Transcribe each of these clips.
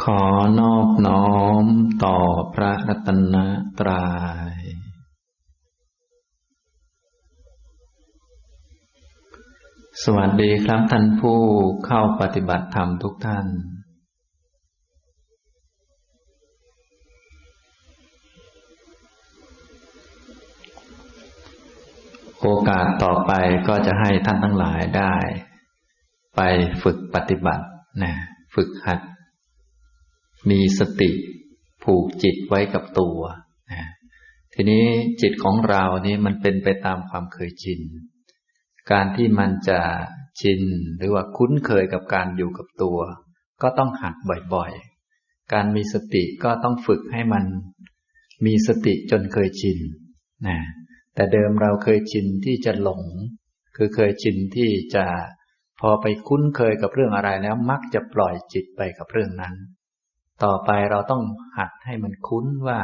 ขอนอบน้อมต่อพระรัตนตรยัย สวัสดีครับท่านผู้เข้าปฏิบัติธรรมทุกท่าน โอกาสต่อไปก็จะให้ท่านทั้งหลายได้ ไปฝึกปฏิบัตินะฝึกหัด มีสติผูกจิตไว้กับตัวนะทีนี้จิตของเรานี่มันเป็นไปตามความเคยชิน การที่มันจะชินหรือว่าคุ้นเคยกับการอยู่กับตัว ก็ต้องหัดบ่อยๆ การมีสติก็ต้องฝึกให้มันมีสติจนเคยชินนะแต่เดิมเราเคยชินที่จะหลง คือเคยชินที่จะพอไปคุ้นเคยกับเรื่องอะไรแล้วมักจะปล่อยจิตไปกับเรื่องนั้น ต่อไปเราต้องหัดให้มันคุ้นว่า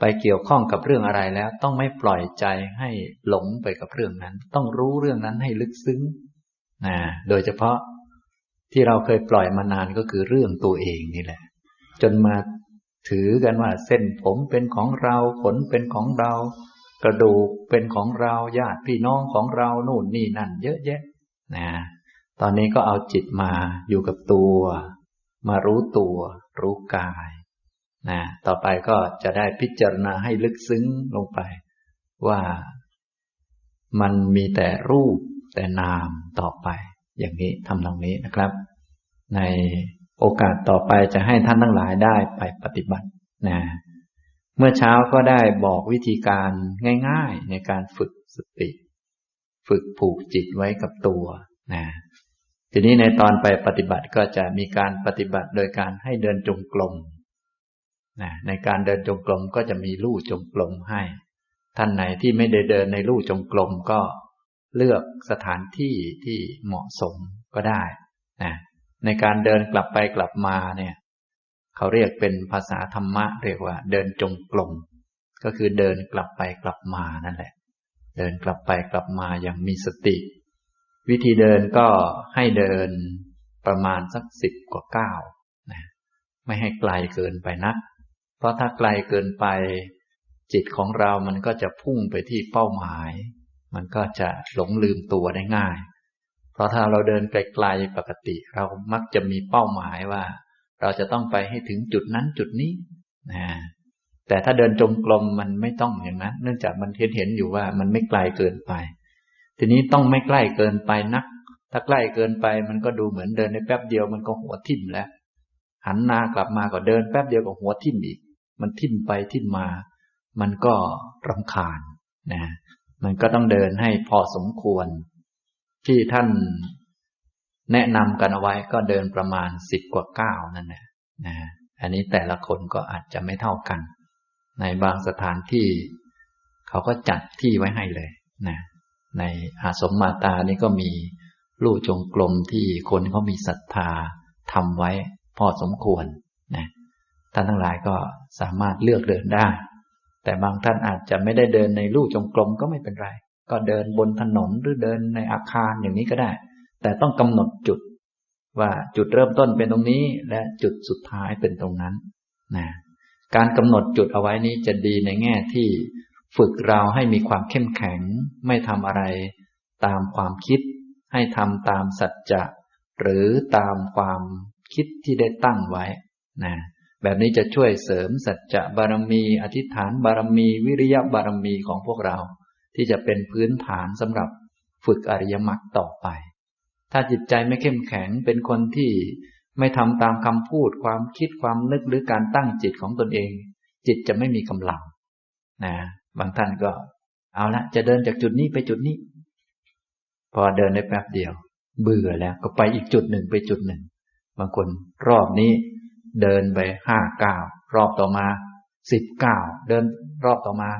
ไปเกี่ยวข้องกับเรื่องอะไรแล้ว ต้องไม่ปล่อยใจให้หลงไปกับเรื่องนั้น ต้องรู้เรื่องนั้นให้ลึกซึ้งนะโดยเฉพาะที่เราเคยปล่อยมานานก็คือเรื่องตัวเองนี่แหละ จนมาถือกันว่าเส้นผมเป็นของเราขนเป็นของเรา กระดูกเป็นของเราญาติพี่น้องของเรานู่นนี่นั่น เยอะแยะนะตอนนี้ก็เอาจิตมาอยู่กับตัว มารู้ตัว รู้กายนะต่อไปก็จะได้พิจารณาให้ลึกซึ้งลงไป ว่ามันมีแต่รูปแต่นามต่อไป อย่างนี้ทำตรงนี้นะครับ ในโอกาสต่อไปจะให้ท่านทั้งหลายได้ไปปฏิบัตินะเมื่อเช้าก็ได้บอกวิธีการง่าย ๆ ในการฝึกสติ ฝึกผูกจิตไว้กับตัวนะ ทีนี้ในตอนไปปฏิบัติก็จะมีการปฏิบัติโดยการให้เดินจงกรมนะในการเดินจงกรมก็จะมีลู่จงกรมให้ ท่านไหนที่ไม่ได้เดินในลู่จงกรมก็เลือกสถานที่ที่เหมาะสมก็ได้นะในการเดินกลับไปกลับมาเนี่ย เขาเรียกเป็นภาษาธรรมะ เรียกว่า เดินจงกรมก็คือเดินกลับไปกลับมานั่นแหละ เดินกลับไปกลับมาอย่างมีสติ วิธีเดินก็ให้เดินประมาณสักสิบกว่าก้าวนะไม่ให้ไกลเกินไปนัก เพราะถ้าไกลเกินไป จิตของเรามันก็จะพุ่งไปที่เป้าหมาย มันก็จะหลงลืมตัวได้ง่าย เพราะถ้าเราเดินไกลๆปกติ เรามักจะมีเป้าหมายว่า เราจะต้องไปให้ถึงจุดนั้นจุดนี้นะแต่ถ้าเดินจงกรมมันไม่ต้องอย่างนั้น เนื่องจากมันเห็นเห็นอยู่ว่ามันไม่ไกลเกินไป ทีนี้ต้องไม่ใกล้เกินไปนัก ถ้าใกล้เกินไปมันก็ดูเหมือนเดินในแป๊บเดียวมันก็หัวทิ่มแล้ว หันหน้ากลับมาก็เดินแป๊บเดียวก็หัวทิ่มอีก มันทิ่มไปทิ่มมา มันก็รำคาญนะ มันก็ต้องเดินให้พอสมควร ที่ท่านแนะนำกันเอาไว้ก็เดินประมาณสิบกว่าก้าวนั่นแหละนะ อันนี้แต่ละคนก็อาจจะไม่เท่ากัน ในบางสถานที่ เขาก็จัดที่ไว้ให้เลยนะ ในอาสมมาตานี่ก็มีลู่จงกรมที่คนเขามีศรัทธาทำไว้พอสมควรนะท่านทั้งหลายก็สามารถเลือกเดินได้ แต่บางท่านอาจจะไม่ได้เดินในลู่จงกรมก็ไม่เป็นไร ก็เดินบนถนนหรือเดินในอาคารอย่างนี้ก็ได้ แต่ต้องกำหนดจุดว่าจุดเริ่มต้นเป็นตรงนี้และจุดสุดท้ายเป็นตรงนั้นนะการกำหนดจุดเอาไว้นี้จะดีในแง่ที่ ฝึกเราให้มีความเข้มแข็ง ไม่ทำอะไร ตามความคิด ให้ทำตามสัจจะ หรือตามความคิดที่ได้ตั้งไว้นะแบบนี้จะช่วยเสริมสัจจะบารมี อธิษฐานบารมี วิริยะบารมีของพวกเรา ที่จะเป็นพื้นฐานสำหรับฝึกอริยมรรคต่อไป ถ้าจิตใจไม่เข้มแข็งเป็นคนที่ไม่ทำตามคำพูดความคิดความนึกหรือการตั้งจิตของตนเอง จิตจะไม่มีกำลังนะ บางท่านก็เอาละจะเดินจากจุดนี้ไปจุดนี้ พอเดินได้แป๊บเดียว เบื่อแล้วก็ไปอีกจุดหนึ่งไปจุดหนึ่ง บางคนรอบนี้ เดินไปห้าเก้ารอบต่อมาสิบเก้าเดินรอบต่อมา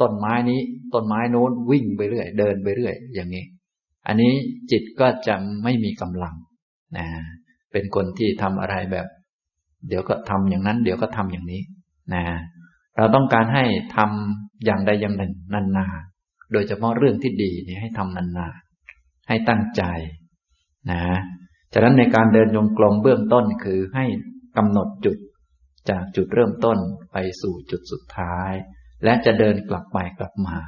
ต้นไม้นี้ต้นไม้โน้นวิ่งไปเรื่อย เดินไปเรื่อย อย่างนี้ อันนี้จิตก็จะไม่มีกำลังนะเป็นคนที่ทำอะไรแบบ เดี๋ยวก็ทำอย่างนั้น เดี๋ยวก็ทำอย่างนี้นะเราต้องการให้ทำ อย่างใดอย่างหนึ่งนานๆ โดยเฉพาะเรื่องที่ดีนี่ให้ทำนานๆ ให้ตั้งใจนะฉะนั้นในการเดินจงกรมเบื้องต้นคือให้กำหนดจุดจากจุดเริ่มต้นไปสู่จุดสุดท้าย และจะเดินกลับไปกลับมา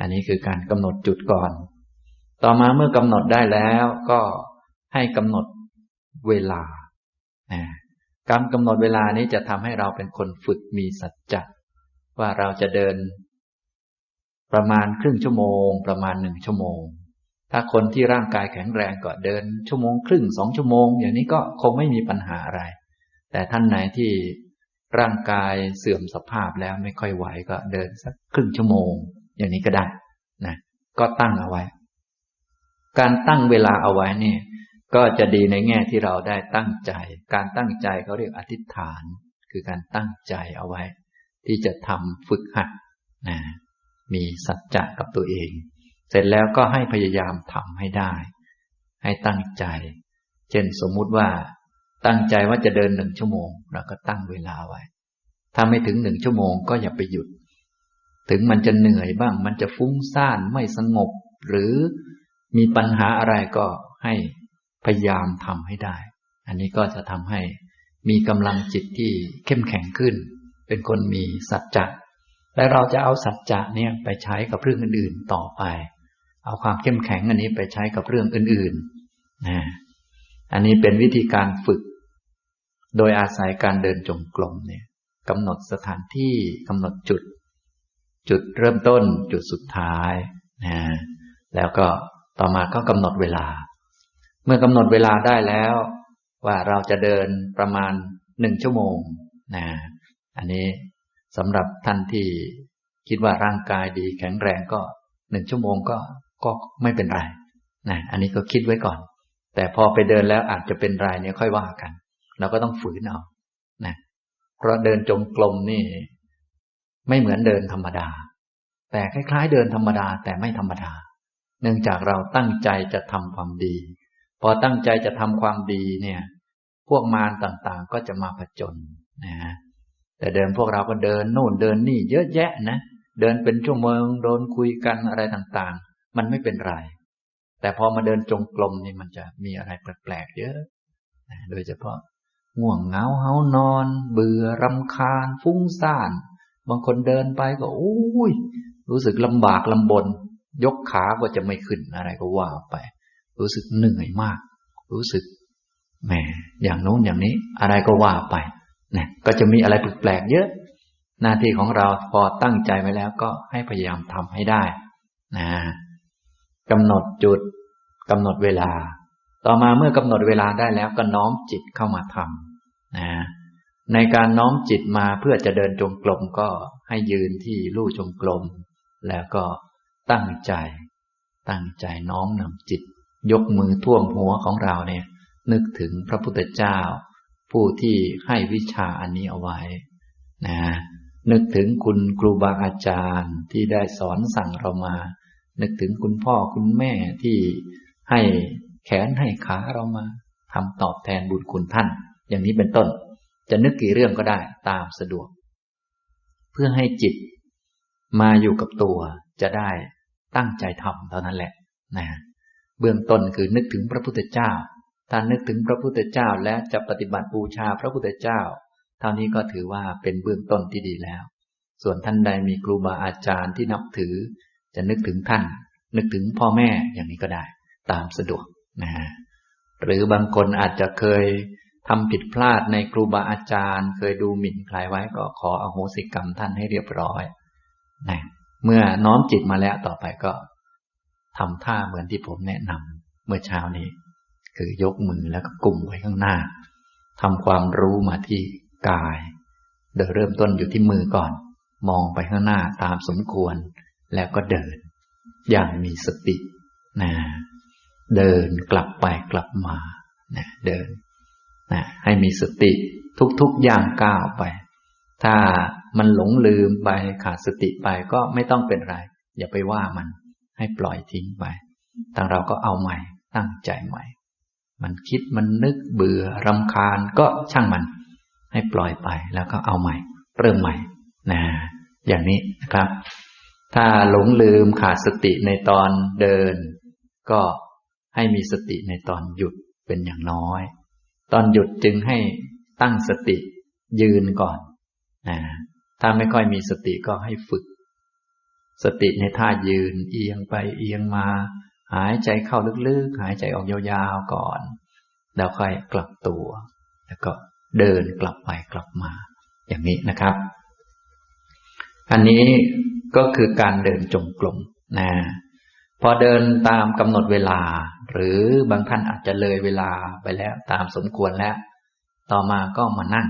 อันนี้คือการกำหนดจุดก่อน ต่อมาเมื่อกำหนดได้แล้วก็ให้กำหนดเวลา การกำหนดเวลานี้จะทำให้เราเป็นคนฝึกมีสัจจะ ว่าเราจะเดิน ประมาณครึ่งชั่วโมง ประมาณหนึ่งชั่วโมง ถ้าคนที่ร่างกายแข็งแรงก็เดิน ชั่วโมงครึ่งสองชั่วโมง อย่างนี้ก็คงไม่มีปัญหาอะไร แต่ท่านไหนที่ร่างกายเสื่อมสภาพแล้วไม่ค่อยไหวก็เดินสักครึ่งชั่วโมง อย่างนี้ก็ได้นะก็ตั้งเอาไว้ การตั้งเวลาเอาไว้นี่ก็จะดีในแง่ที่เราได้ตั้งใจ การตั้งใจเขาเรียกอธิษฐาน คือการตั้งใจเอาไว้ ที่จะทำฝึกหัดนะมีสัจจะกับตัวเอง เสร็จแล้วก็ให้พยายามทำให้ได้ ให้ตั้งใจ เช่นสมมุติว่า ตั้งใจว่าจะเดินหนึ่งชั่วโมงเราก็ตั้งเวลาไว้ ถ้าไม่ถึงหนึ่งชั่วโมงก็อย่าไปหยุด ถึงมันจะเหนื่อยบ้าง มันจะฟุ้งซ่านไม่สงบ หรือมีปัญหาอะไรก็ให้พยายามทำให้ได้ อันนี้ก็จะทำให้มีกำลังจิตที่เข้มแข็งขึ้น เป็นคนมีสัจจะและเราจะเอาสัจจะเนี่ยไปใช้กับเรื่องอื่นๆต่อไป เอาความเข้มแข็งอันนี้ไปใช้กับเรื่องอื่นๆนะอันนี้เป็นวิธีการฝึก โดยอาศัยการเดินจงกรมเนี่ยกำหนดสถานที่กำหนดจุด จุดเริ่มต้น จุดสุดท้ายนะแล้วก็ต่อมาก็กำหนดเวลา เมื่อกำหนดเวลาได้แล้ว ว่าเราจะเดินประมาณหนึ่งชั่วโมงนะ อันนี้สำหรับท่านที่คิดว่าร่างกายดีแข็งแรงก็หนึ่งชั่วโมงก็ก็ไม่เป็นไรนะอันนี้ก็คิดไว้ก่อน แต่พอไปเดินแล้วอาจจะเป็นรายเนี่ยค่อยว่ากัน เราก็ต้องฝืนเอานะเพราะเดินจงกรมนี่ ไม่เหมือนเดินธรรมดา แต่คล้าย ๆ เดินธรรมดาแต่ไม่ธรรมดา เนื่องจากเราตั้งใจจะทำความดี พอตั้งใจจะทำความดีเนี่ย พวกมารต่างๆก็จะมาผจญนะฮะ แต่เดินพวกเราก็เดินโน่นเดินนี่เยอะแยะนะเดินเป็นชั่วโมงโดนคุยกันอะไรต่างๆ มันไม่เป็นไร แต่พอมาเดินจงกรมนี่มันจะมีอะไรแปลกๆเยอะ โดยเฉพาะง่วงเหงาเฮานอน เบื่อรำคาญ ฟุ้งซ่าน บางคนเดินไปก็โอ้ยรู้สึกลำบากลำบน ยกขาก็จะไม่ขึ้นอะไรก็ว่าไป รู้สึกเหนื่อยมาก รู้สึกแหมอย่างโน้นอย่างนี้ อะไรก็ว่าไป นะก็จะมีอะไรแปลกๆเยอะ หน้าที่ของเราพอตั้งใจไว้แล้วก็ให้พยายามทำให้ได้นะกำหนดจุดกำหนดเวลา ต่อมาเมื่อกำหนดเวลาได้แล้วก็น้อมจิตเข้ามาทำนะในการน้อมจิตมาเพื่อจะเดินจงกรมก็ให้ยืนที่ลู่จงกรมแล้วก็ตั้งใจ ตั้งใจน้อมนำจิต ยกมือท่วมหัวของเราเนี่ย นึกถึงพระพุทธเจ้า ผู้ที่ให้วิชาอันนี้เอาไว้นะนึกถึงคุณครูบาอาจารย์ที่ได้สอนสั่งเรามา นึกถึงคุณพ่อคุณแม่ที่ให้แขนให้ขาเรามาทำตอบแทนบุญคุณท่าน อย่างนี้เป็นต้น จะนึกกี่เรื่องก็ได้ตามสะดวก เพื่อให้จิตมาอยู่กับตัวจะได้ตั้งใจทำเท่านั้นแหละนะเบื้องต้นคือนึกถึงพระพุทธเจ้า ถ้านึกถึงพระพุทธเจ้าและจะปฏิบัติบูชาพระพุทธเจ้า เท่านี้ก็ถือว่าเป็นเบื้องต้นที่ดีแล้ว ส่วนท่านใดมีครูบาอาจารย์ที่นับถือ จะนึกถึงท่าน นึกถึงพ่อแม่อย่างนี้ก็ได้ ตามสะดวกนะหรือบางคนอาจจะเคยทำผิดพลาดในครูบาอาจารย์ เคยดูหมิ่นใครไว้ก็ขออโหสิกรรมท่านให้เรียบร้อยนะเมื่อน้อมจิตมาแล้วต่อไปก็ทำท่าเหมือนที่ผมแนะนำเมื่อเช้านี้ คือยกมือแล้วก็กุมไว้ข้างหน้าทำความรู้มาที่กาย โดยเริ่มต้นอยู่ที่มือก่อน มองไปข้างหน้าตามสมควร แล้วก็เดิน อย่างมีสตินะเดินกลับไปกลับมานะเดินนะให้มีสติทุกๆอย่างก้าวไป ถ้ามันหลงลืมไปขาดสติไปก็ไม่ต้องเป็นไร อย่าไปว่ามันให้ปล่อยทิ้งไป ทางเราก็เอาใหม่ตั้งใจใหม่ มันคิดมันนึกเบื่อรำคาญก็ช่างมัน ให้ปล่อยไปแล้วก็เอาใหม่ เริ่มใหม่นะอย่างนี้นะครับ ถ้าหลงลืมขาดสติในตอนเดิน ก็ให้มีสติในตอนหยุดเป็นอย่างน้อย ตอนหยุดจึงให้ตั้งสติยืนก่อนนะถ้าไม่ค่อยมีสติก็ให้ฝึก สติในท่ายืนเอียงไปเอียงมา หายใจเข้าลึกๆ หายใจออกยาวๆก่อน แล้วค่อยกลับตัว แล้วก็เดินกลับไปกลับมา อย่างนี้นะครับ อันนี้ก็คือการเดินจงกรมนะพอเดินตามกำหนดเวลา หรือบางท่านอาจจะเลยเวลาไปแล้วตามสมควรแล้ว ต่อมาก็มานั่ง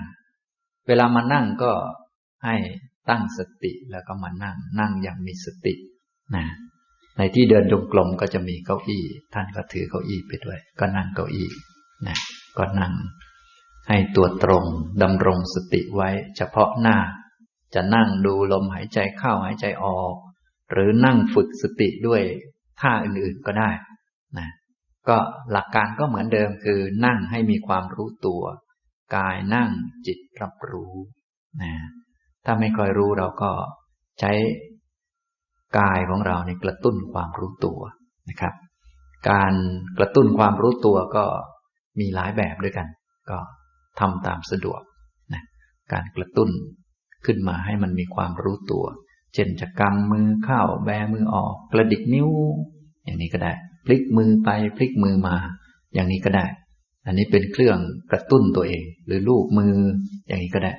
เวลามานั่งก็ให้ตั้งสติแล้วก็มานั่ง นั่งอย่างมีสตินะ ในที่เดินจงกรมก็จะมีเก้าอี้ ท่านก็ถือเก้าอี้ไปด้วย ก็นั่งเก้าอี้นะก็นั่ง ให้ตัวตรงดำรงสติไว้ เฉพาะหน้า จะนั่งดูลมหายใจเข้าหายใจออก หรือนั่งฝึกสติด้วยท่าอื่นๆก็ได้นะก็หลักการก็เหมือนเดิมคือนั่งให้มีความรู้ตัว กายนั่งจิตรับรู้นะถ้าไม่ค่อยรู้เราก็ใช้ กายของเราในกระตุ้นความรู้ตัวนะครับ การกระตุ้นความรู้ตัวก็มีหลายแบบด้วยกัน ก็ทำตามสะดวกนะการกระตุ้นขึ้นมาให้มันมีความรู้ตัว เช่นจะกำมือเข้าแบมือออก กระดิกนิ้ว อย่างนี้ก็ได้ พลิกมือไปพลิกมือมา อย่างนี้ก็ได้ อันนี้เป็นเครื่องกระตุ้นตัวเอง หรือลูกมืออย่างนี้ก็ได้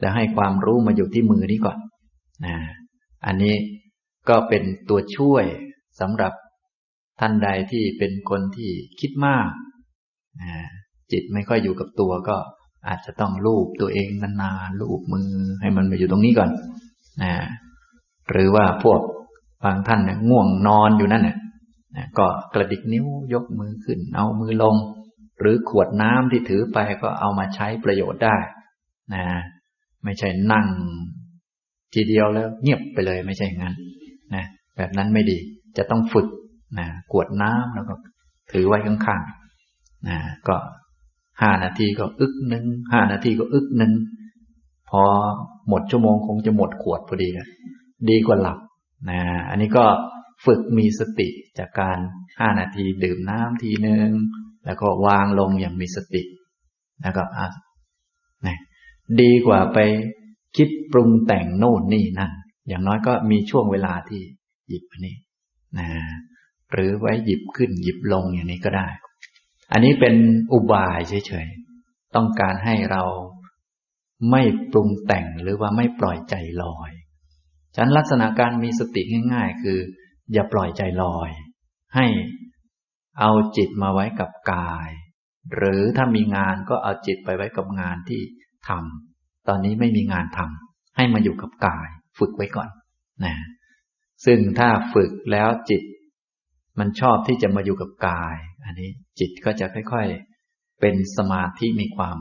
แล้วให้ความรู้มาอยู่ที่มือนี้ก่อนนะอันนี้ ก็เป็นตัวช่วยสำหรับท่านใดที่เป็นคนที่คิดมากจิตไม่ค่อยอยู่กับตัวก็อาจจะต้องลูบตัวเองนานๆลูบมือให้มันมาอยู่ตรงนี้ก่อนนะหรือว่าพวกบางท่านนี่ยง่วงนอนอยู่นั่นนี่ยก็กระดิกนิ้วยกมือขึ้น เอามือลง หรือขวดน้ำที่ถือไปก็เอามาใช้ประโยชน์ได้นะไม่ใช่นั่ง ทีเดียวแล้วเงียบไปเลยไม่ใช่งั้น นะแบบนั้นไม่ดี จะต้องฝึกนะกวดน้ำแล้วก็ถือไว้ข้างๆนะก็ห้านาทีก็อึกหนึ่งห้านาทีก็อึกหนึ่งพอหมดชั่วโมงคงจะหมดขวดพอดีเลยดีกว่าหลับนะอันนี้ก็ฝึกมีสติจากการห้านาทีดื่มน้ำทีหนึ่งแล้วก็วางลงอย่างมีสติแล้วก็อะนะดีกว่าไปคิดปรุงแต่งโน่นนี่นั่น อย่างน้อยก็มีช่วงเวลาที่หยิบนี่นะหรือไว้หยิบขึ้นหยิบลงอย่างนี้ก็ได้ อันนี้เป็นอุบายเฉยๆ ต้องการให้เราไม่ปรุงแต่งหรือว่าไม่ปล่อยใจลอยฉันลักษณะการมีสติง่าย ๆ คือ อย่าปล่อยใจลอย ให้เอาจิตมาไว้กับกาย หรือถ้ามีงานก็เอาจิตไปไว้กับงานที่ทำตอนนี้ไม่มีงานทำให้มาอยู่กับกาย ฝึกไว้ก่อนนะซึ่งถ้าฝึกแล้วจิต มันชอบที่จะมาอยู่กับกาย อันนี้จิตก็จะค่อย ๆ เป็นสมาธิมีความ